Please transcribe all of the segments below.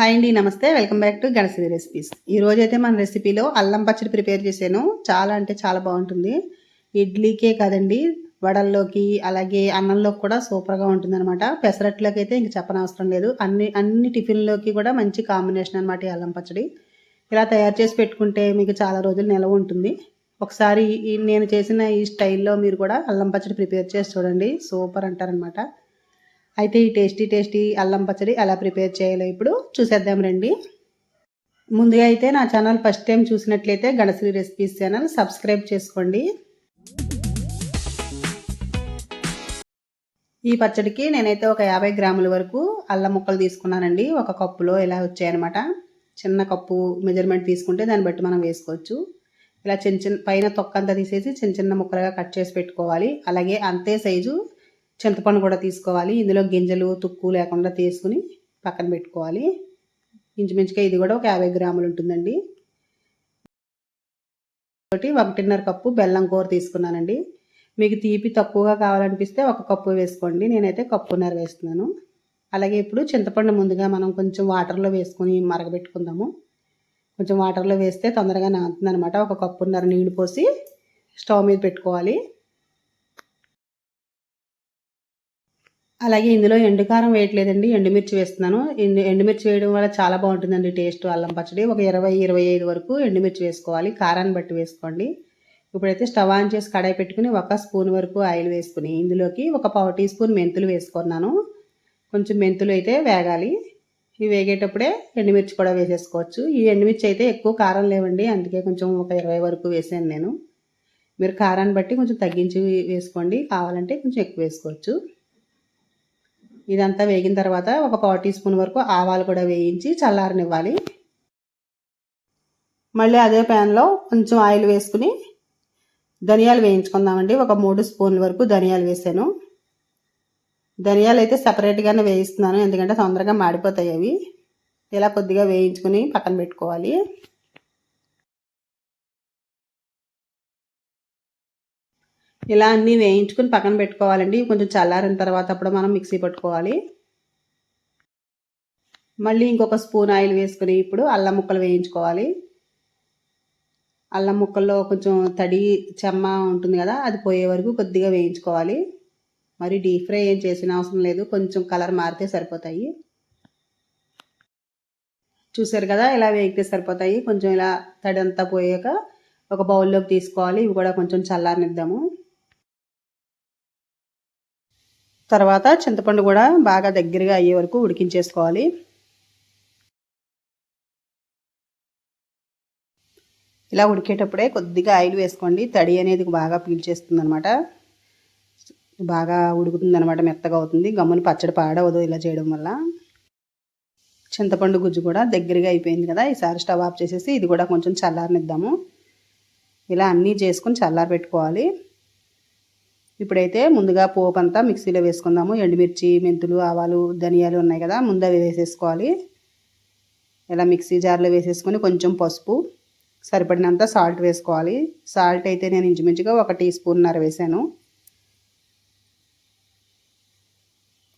Hi అండి నమస్తే. Welcome back to Ganasri recipes. ఈ అయితే మన రెసిపీలో అల్లం పచ్చడి ప్రిపేర్ చేశాను. చాలా అంటే చాలా బాగుంటుంది. ఇడ్లీకే కాదండి వడల్లోకి అలాగే అన్నంలోకి కూడా సూపర్గా ఉంటుంది అనమాట పెసరట్లోకి అయితే ఇంక చెప్పనవసరం లేదు. అన్ని అన్ని టిఫిన్లోకి కూడా మంచి కాంబినేషన్ అనమాట ఈ అల్లం పచ్చడి. ఇలా తయారు చేసి పెట్టుకుంటే మీకు చాలా రోజులు నిలవ ఉంటుంది. ఒకసారి నేను చేసిన ఈ స్టైల్లో మీరు కూడా అల్లం పచ్చడి ప్రిపేర్ చేసి చూడండి. సూపర్ అంటారనమాట అయితే ఈ టేస్టీ టేస్టీ అల్లం పచ్చడి ఎలా ప్రిపేర్ చేయాలో ఇప్పుడు చూసేద్దాం రండి. ముందుగా అయితే నా ఛానల్ ఫస్ట్ టైం చూసినట్లయితే గణశ్రీ రెసిపీస్ ఛానల్ సబ్స్క్రైబ్ చేసుకోండి. ఈ పచ్చడికి నేనైతే ఒక యాభై గ్రాముల వరకు అల్లం ముక్కలు తీసుకున్నానండి. ఒక కప్పులో ఇలా వచ్చాయన్నమాట. చిన్న కప్పు మెజర్మెంట్ తీసుకుంటే దాన్ని బట్టి మనం వేసుకోవచ్చు. ఇలా చిన్న చిన్న పైన తొక్కంతా తీసేసి చిన్న చిన్న ముక్కలుగా కట్ చేసి పెట్టుకోవాలి. అలాగే అంతే సైజు చింతపండు కూడా తీసుకోవాలి. ఇందులో గింజలు తుక్కు లేకుండా తీసుకుని పక్కన పెట్టుకోవాలి. ఇంచుమించుగా ఇది కూడా ఒక యాభై గ్రాములు ఉంటుందండి. ఒకటి ఒకటిన్నర కప్పు బెల్లం కూర తీసుకున్నానండి. మీకు తీపి తక్కువగా కావాలనిపిస్తే ఒక కప్పు వేసుకోండి. నేనైతే కప్పున్నర వేస్తున్నాను. అలాగే ఇప్పుడు చింతపండు ముందుగా మనం కొంచెం వాటర్లో వేసుకొని మరగబెట్టుకుందాము. కొంచెం వాటర్లో వేస్తే తొందరగా నానుతుంది అనమాట ఒక కప్పున్నర నీళ్ళు పోసి స్టవ్ మీద పెట్టుకోవాలి. అలాగే ఇందులో ఎండుకారం వేయట్లేదండి ఎండుమిర్చి వేస్తున్నాను. ఎండు ఎండుమిర్చి వేయడం వల్ల చాలా బాగుంటుందండి టేస్ట్ అల్లం పచ్చడి. ఒక ఇరవై ఇరవై ఐదు వరకు ఎండుమిర్చి వేసుకోవాలి. కారాన్ని బట్టి వేసుకోండి. ఇప్పుడైతే స్టవ్ ఆన్ చేసి కడాయి పెట్టుకుని ఒక స్పూన్ వరకు ఆయిల్ వేసుకుని ఇందులోకి ఒక పావు టీ స్పూన్ మెంతులు వేసుకున్నాను. కొంచెం మెంతులు అయితే వేగాలి. ఇవి వేగేటప్పుడే ఎండుమిర్చి కూడా వేసేసుకోవచ్చు. ఈ ఎండుమిర్చి అయితే ఎక్కువ కారం లేవండి అందుకే కొంచెం ఒక ఇరవై వరకు వేసాను నేను. మీరు కారాన్ని బట్టి కొంచెం తగ్గించి వేసుకోండి. కావాలంటే కొంచెం ఎక్కువ వేసుకోవచ్చు. ఇదంతా వేగిన తర్వాత ఒక పావు టీ స్పూన్ వరకు ఆవాలు కూడా వేయించి చల్లారనివ్వాలి. మళ్ళీ అదే ప్యాన్లో కొంచెం ఆయిల్ వేసుకుని ధనియాలు వేయించుకుందామండి. ఒక మూడు స్పూన్ల వరకు ధనియాలు వేసాను. ధనియాలు అయితే సపరేట్గానే వేయిస్తున్నాను ఎందుకంటే తొందరగా మాడిపోతాయి అవి. ఇలా కొద్దిగా వేయించుకుని పక్కన పెట్టుకోవాలి. ఇలా అన్నీ వేయించుకుని పక్కన పెట్టుకోవాలండి. కొంచెం చల్లారిన తర్వాత అప్పుడు మనం మిక్సీ పట్టుకోవాలి. మళ్ళీ ఇంకొక స్పూన్ ఆయిల్ వేసుకుని ఇప్పుడు అల్లం ముక్కలు వేయించుకోవాలి. అల్లం ముక్కల్లో కొంచెం తడి చెమ్మ ఉంటుంది కదా అది పోయే వరకు కొద్దిగా వేయించుకోవాలి. మరి డీప్ ఫ్రై ఏం చేసిన అవసరం లేదు కొంచెం కలర్ మారితే సరిపోతాయి. చూసారు కదా ఇలా వేగితే సరిపోతాయి. కొంచెం ఇలా తడి అంతా పోయాక ఒక బౌల్లోకి తీసుకోవాలి. ఇవి కూడా కొంచెం చల్లారనిద్దాము. తర్వాత చింతపండు కూడా బాగా దగ్గరగా అయ్యే వరకు ఉడికించేసుకోవాలి. ఇలా ఉడికేటప్పుడే కొద్దిగా ఆయిల్ వేసుకోండి. తడి అనేది బాగా పీల్చేస్తుంది అనమాట బాగా ఉడుకుతుంది అనమాట మెత్తగా అవుతుంది. గమ్ముని పచ్చడి పాడవదు ఇలా చేయడం వల్ల. చింతపండు గుజ్జు కూడా దగ్గరగా అయిపోయింది కదా ఈసారి స్టవ్ ఆఫ్ చేసేసి ఇది కూడా కొంచెం చల్లారనిద్దాము. ఇలా అన్నీ చేసుకొని చల్లారి పెట్టుకోవాలి ఇప్పుడైతే ముందుగా పోపు అంతా మిక్సీలో వేసుకుందాము. ఎండుమిర్చి మెంతులు ఆవాలు ధనియాలు ఉన్నాయి కదా ముందు అవి వేసేసుకోవాలి. ఇలా మిక్సీ జార్లో వేసేసుకొని కొంచెం పసుపు సరిపడినంత సాల్ట్ వేసుకోవాలి. సాల్ట్ అయితే నేను ఇంచుమించుగా ఒక టీ స్పూన్నర వేసాను.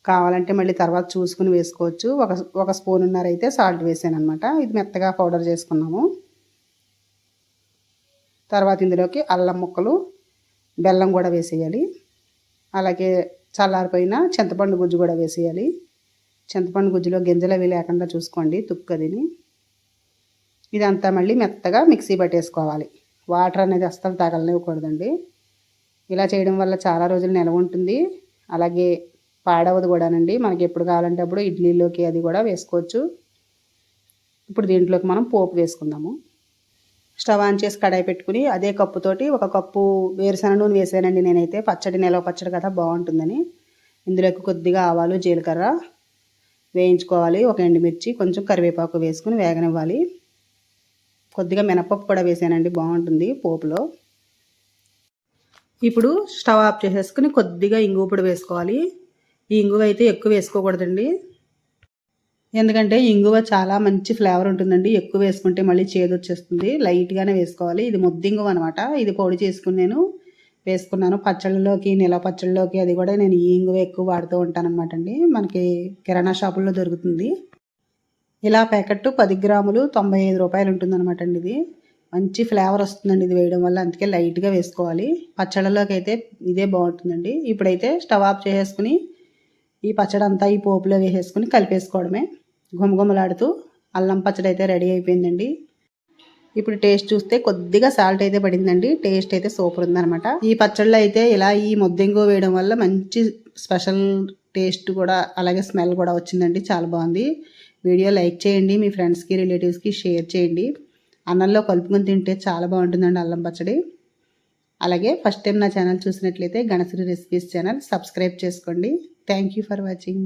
కావాలంటే మళ్ళీ తర్వాత చూసుకుని వేసుకోవచ్చు. ఒక ఒక స్పూన్నర అయితే సాల్ట్ వేసాను అనమాట ఇది మెత్తగా పౌడర్ చేసుకున్నాము. తర్వాత ఇందులోకి అల్లం ముక్కలు బెల్లం కూడా వేసేయాలి. అలాగే చల్లారిపోయిన చింతపండు గుజ్జు కూడా వేసేయాలి. చింతపండు గుజ్జులో గింజలు అవి లేకుండా చూసుకోండి తుక్కదిని ఇదంతా మళ్ళీ మెత్తగా మిక్సీ పట్టేసుకోవాలి. వాటర్ అనేది అస్సలు తగలనివ్వకూడదండి. ఇలా చేయడం వల్ల చాలా రోజులు నిలవ ఉంటుంది. అలాగే పాడవదు కూడానండి. మనకి ఎప్పుడు కావాలంటే అప్పుడు ఇడ్లీలోకి అది కూడా వేసుకోవచ్చు. ఇప్పుడు దీంట్లోకి మనం పోపు వేసుకుందాము. స్టవ్ ఆన్ చేసి కడాయి పెట్టుకుని అదే కప్పుతోటి ఒక కప్పు వేరుశనగ నూనె వేసానండి నేనైతే. పచ్చడి నిలవ పచ్చడి కదా బాగుంటుందని. ఇందులోకి కొద్దిగా ఆవాలు జీలకర్ర వేయించుకోవాలి. ఒక ఎండుమిర్చి కొంచెం కరివేపాకు వేసుకుని వేగనివ్వాలి. కొద్దిగా మినపప్పు కూడా వేసానండి బాగుంటుంది పోపులో. ఇప్పుడు స్టవ్ ఆఫ్ చేసేసుకుని కొద్దిగా ఇంగువ పొడి వేసుకోవాలి. ఈ ఇంగువ అయితే ఎక్కువ వేసుకోకూడదండి. ఎందుకంటే ఇంగువ చాలా మంచి ఫ్లేవర్ ఉంటుందండి. ఎక్కువ వేసుకుంటే మళ్ళీ చేదు వచ్చేస్తుంది. లైట్గానే వేసుకోవాలి. ఇది ముద్దింగువ అనమాట ఇది పొడి చేసుకుని నేను వేసుకున్నాను. పచ్చళ్ళలోకి నెల పచ్చళ్ళలోకి అది కూడా నేను ఈ ఇంగువ ఎక్కువ వాడుతూ ఉంటాను అండి. మనకి కిరాణా షాపుల్లో దొరుకుతుంది. ఇలా ప్యాకెట్ పది గ్రాములు తొంభై ఐదు రూపాయలు ఉంటుందన్నమాట అండి ఇది. మంచి ఫ్లేవర్ వస్తుందండి ఇది వేయడం వల్ల. అందుకే లైట్గా వేసుకోవాలి. పచ్చళ్ళలోకి అయితే ఇదే బాగుంటుందండి. ఇప్పుడైతే స్టవ్ ఆఫ్ చేసేసుకుని ఈ పచ్చడి అంతా ఈ పోపులో వేసేసుకుని కలిపేసుకోవడమే. గుమగుమలాడుతూ అల్లం పచ్చడి అయితే రెడీ అయిపోయిందండి. ఇప్పుడు టేస్ట్ చూస్తే కొద్దిగా సాల్ట్ అయితే పడిందండి. టేస్ట్ అయితే సూపర్ ఉందనమాట ఈ పచ్చళ్ళు అయితే ఇలా ఈ ముద్దెంగో వేయడం వల్ల మంచి స్పెషల్ టేస్ట్ కూడా అలాగే స్మెల్ కూడా వచ్చిందండి. చాలా బాగుంది. వీడియో లైక్ చేయండి మీ ఫ్రెండ్స్కి రిలేటివ్స్కి షేర్ చేయండి. అన్నంలో కలుపుకొని తింటే చాలా బాగుంటుందండి అల్లం పచ్చడి. అలాగే ఫస్ట్ టైం నా ఛానల్ చూసినట్లయితే గణశ్రీ రెసిపీస్ ఛానల్ సబ్స్క్రైబ్ చేసుకోండి. Thank you for watching.